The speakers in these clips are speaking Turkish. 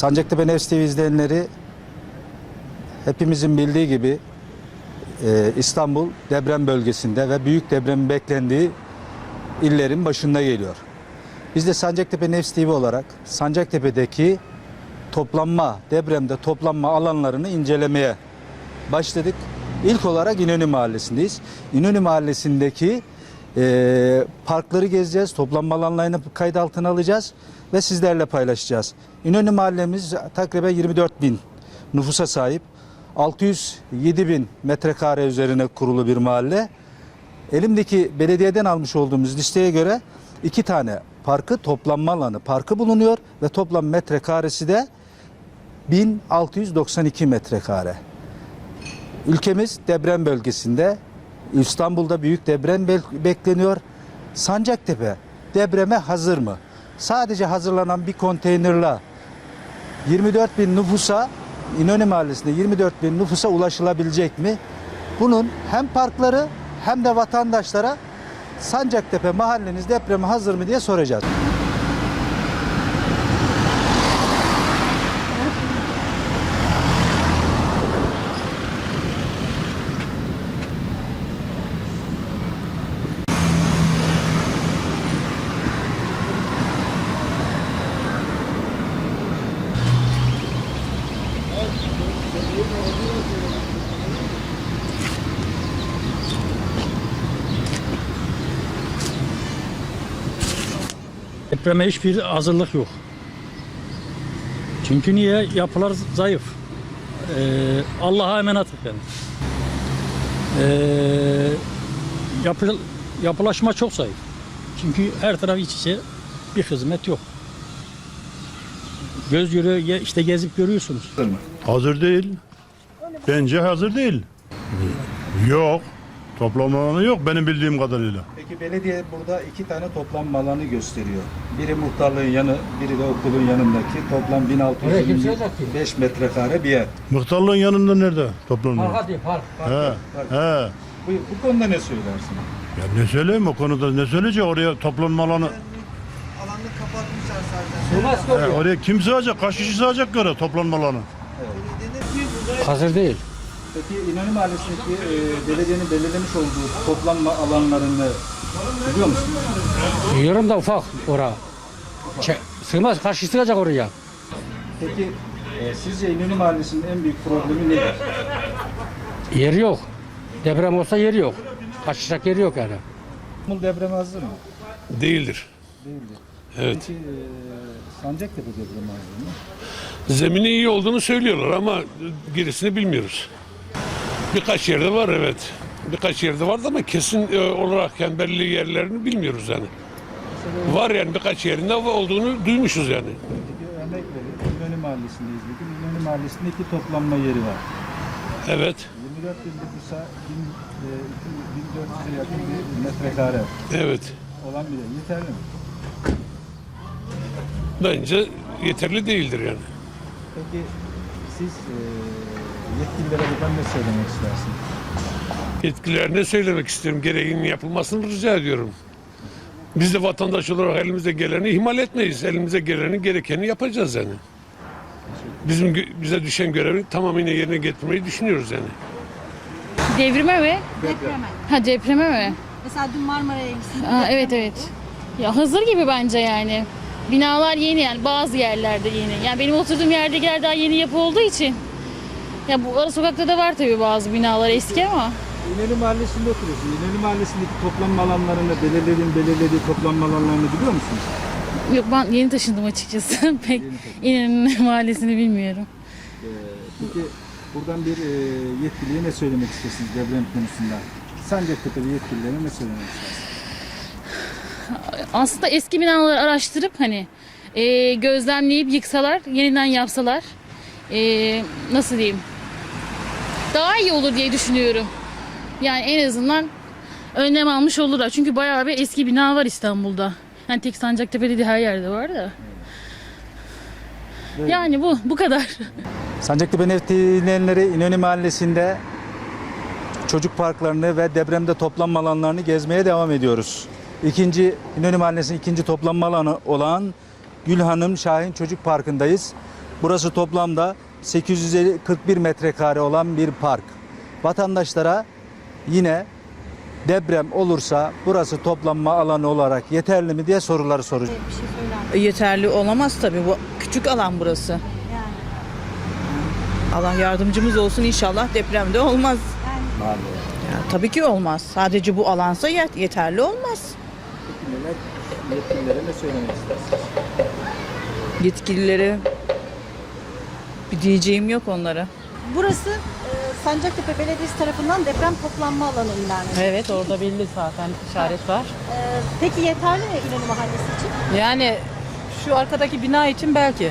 Sancaktepe Nefs TV izleyenleri hepimizin bildiği gibi e, İstanbul deprem bölgesinde ve büyük depremin beklendiği illerin başında geliyor. Biz de Sancaktepe Nefs TV olarak Sancaktepe'deki toplanma, depremde toplanma alanlarını incelemeye başladık. İlk olarak İnönü Mahallesi'ndeyiz. İnönü Mahallesi'ndeki e, parkları gezeceğiz, toplanma alanlarını kayıt altına alacağız ve sizlerle paylaşacağız. İnönü Mahallemiz takriben 24 bin nüfusa sahip. 607 bin metrekare üzerine kurulu bir mahalle. Elimdeki belediyeden almış olduğumuz listeye göre iki tane parkı toplanma alanı parkı bulunuyor ve toplam metrekaresi de 1692 metrekare. Ülkemiz deprem bölgesinde. İstanbul'da büyük deprem bekleniyor. Sancaktepe depreme hazır mı? Sadece hazırlanan bir konteynerla 24 bin nüfusa İnönü Mahallesi'nde 24 bin nüfusa ulaşılabilecek mi? Bunun hem parkları hem de vatandaşlara Sancaktepe mahalleniz depreme hazır mı diye soracağız. Depreme hiçbir hazırlık yok. Çünkü niye? Yapılar zayıf. Ee, Allah'a emanet yani. Ee, yapı, yapılaşma çok zayıf. Çünkü her taraf iç içe bir hizmet yok. Göz ge- işte gezip görüyorsunuz. Hazır değil. Bence hazır değil. Yok. Toplam yok benim bildiğim kadarıyla. Peki belediye burada iki tane toplanma alanı gösteriyor. Biri muhtarlığın yanı, biri de okulun yanındaki toplam 1625 metrekare bir yer. Muhtarlığın yanında nerede toplam alanı? Hadi park. He. He. Bu, bu konuda ne söylersin? Ya ne söyleyeyim o konuda ne söyleyecek oraya toplanma alanı? alanını kapatmışlar zaten. He, oraya kim sığacak? Kaç kişi sığacak göre toplanma alanı? Hazır değil. Peki İnönü Mahallesi'ndeki e, belediyenin belirlemiş olduğu toplanma alanlarını biliyor musun? Biliyorum da ufak ora. Çe- sığmaz karşı sığacak oraya. Peki e, sizce İnönü Mahallesi'nin en büyük problemi nedir? Yeri yok. Deprem olsa yeri yok. Kaçacak yeri yok yani. İstanbul depreme hazır mı? Değildir. Değildir. Evet. Peki e, Sancaktepe depreme hazır mı? Zemini iyi olduğunu söylüyorlar ama gerisini bilmiyoruz. Birkaç yerde var evet. Birkaç yerde vardı ama kesin e, olarak yani belli yerlerini bilmiyoruz yani. Var yani birkaç yerinde olduğunu duymuşuz yani. Örnek verelim. İnönü Mahallesi'ndeyiz bugün. İnönü Mahallesi'nde iki toplanma yeri var. Evet, 24 bin nüfusa 1000, e, 1400'e yakın bir metrekare evet. olan bir yer. Yeterli mi? Bence yeterli değildir yani. Peki siz e, yetkililere buradan ne söylemek istersiniz? Yetkililerine söylemek istiyorum. Gereğinin yapılmasını rica ediyorum. Biz de vatandaş olarak elimize geleni ihmal etmeyiz. Elimize geleni gerekeni yapacağız yani. Bizim bize düşen görevi tamamıyla yerine getirmeyi düşünüyoruz yani. Devrime mi? Depreme. Ha depreme mi? Mesela dün Marmara'ya gitsin. Aa, evet evet. Ya hazır gibi bence yani. Binalar yeni yani bazı yerlerde yeni. Yani benim oturduğum yerdekiler daha yeni yapı olduğu için. Ya bu ara sokakta da var tabii bazı binalar eski ama. İnönü Mahallesi'nde oturuyorsun. İnönü Mahallesi'ndeki toplanma alanlarını, belirlediğin belirlediği toplanma alanlarını biliyor musunuz? Yok ben yeni taşındım açıkçası. Pek İnönü mahallesini bilmiyorum. Ee, peki buradan bir e, yetkiliye ne söylemek istersiniz deprem konusunda? Sancaktepe'li yetkililere ne söylemek istersiniz? Aslında eski binaları araştırıp hani e, gözlemleyip yıksalar, yeniden yapsalar e, nasıl diyeyim daha iyi olur diye düşünüyorum. Yani en azından önlem almış olurlar. Çünkü bayağı bir eski bina var İstanbul'da. Yani tek Sancaktepe'de değil her yerde var da. Yani bu bu kadar. Sancaktepe Neftilenleri İnönü Mahallesi'nde çocuk parklarını ve depremde toplanma alanlarını gezmeye devam ediyoruz. İkinci İnönü Mahallesi'nin ikinci toplanma alanı olan Gülhanım Şahin Çocuk Parkı'ndayız. Burası toplamda 841 metrekare olan bir park. Vatandaşlara yine deprem olursa burası toplanma alanı olarak yeterli mi diye soruları soracağım. Bir şey söyler misin? Yeterli olamaz tabii. Bu küçük alan burası. Yani. Allah yardımcımız olsun inşallah depremde olmaz. Yani Ya, tabii ki olmaz. Sadece bu alansa yet- yeterli olmaz. Yetkililere ne söylemek istersiniz? Yetkililere bir diyeceğim yok onlara. burası e, Sancaktepe Belediyesi tarafından deprem toplanma alanı ilan edildi. Evet orada belli zaten işaret var. E, peki yeterli mi İnönü Mahallesi için? Yani şu arkadaki bina için belki.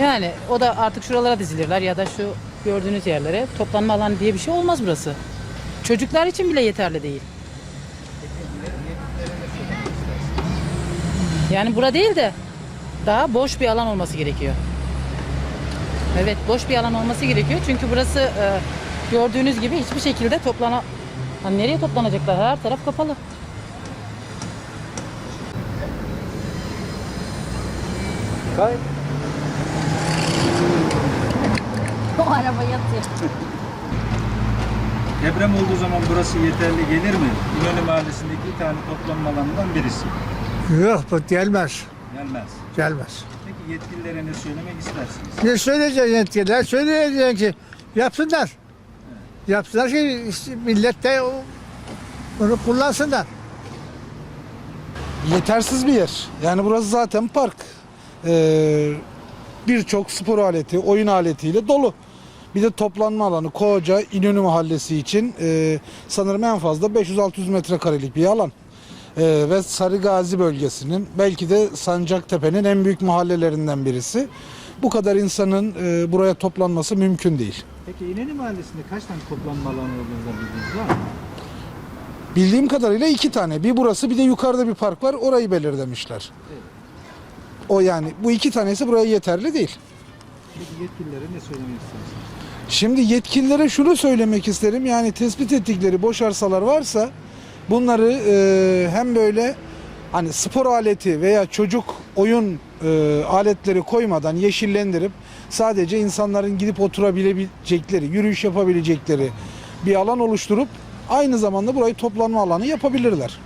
Yani o da artık şuralara dizilirler ya da şu gördüğünüz yerlere toplanma alanı diye bir şey olmaz burası. Çocuklar için bile yeterli değil. Yani bura değil de daha boş bir alan olması gerekiyor. Evet boş bir alan olması gerekiyor çünkü burası e, gördüğünüz gibi hiçbir şekilde toplana... Hani nereye toplanacaklar? Her taraf kapalı. Kay. O araba yatıyor. Deprem olduğu zaman burası yeterli gelir mi? İnönü Mahallesi'ndeki iki tane toplanma alanından birisi. Yok bu gelmez. Gelmez. Gelmez. Peki yetkililere ne söylemek istersiniz? Ne söyleyecek yetkililer? Söyleyecek ki yapsınlar. Yapsınlar ki işte millet de o- bunu kullansınlar. yetersiz bir yer. Yani burası zaten park. Ee, Birçok spor aleti, oyun aletiyle dolu. Bir de toplanma alanı koca İnönü Mahallesi için e, sanırım en fazla 500-600 metrekarelik bir alan. Ee, ve Sarıgazi bölgesinin belki de Sancaktepe'nin en büyük mahallelerinden birisi. Bu kadar insanın e, buraya toplanması mümkün değil. Peki İnönü Mahallesi'nde kaç tane toplanma alanı olduğunuzdan bilginiz var mı? Bildiğim kadarıyla iki tane. Bir burası bir de yukarıda bir park var. Orayı belirlemişler. O yani bu iki tanesi buraya yeterli değil. Peki yetkililere ne söylemek istersiniz? Şimdi yetkililere şunu söylemek isterim. Yani tespit ettikleri boş arsalar varsa bunları e, hem böyle hani spor aleti veya çocuk oyun e, aletleri koymadan yeşillendirip sadece insanların gidip oturabilecekleri, yürüyüş yapabilecekleri bir alan oluşturup aynı zamanda burayı toplanma alanı yapabilirler.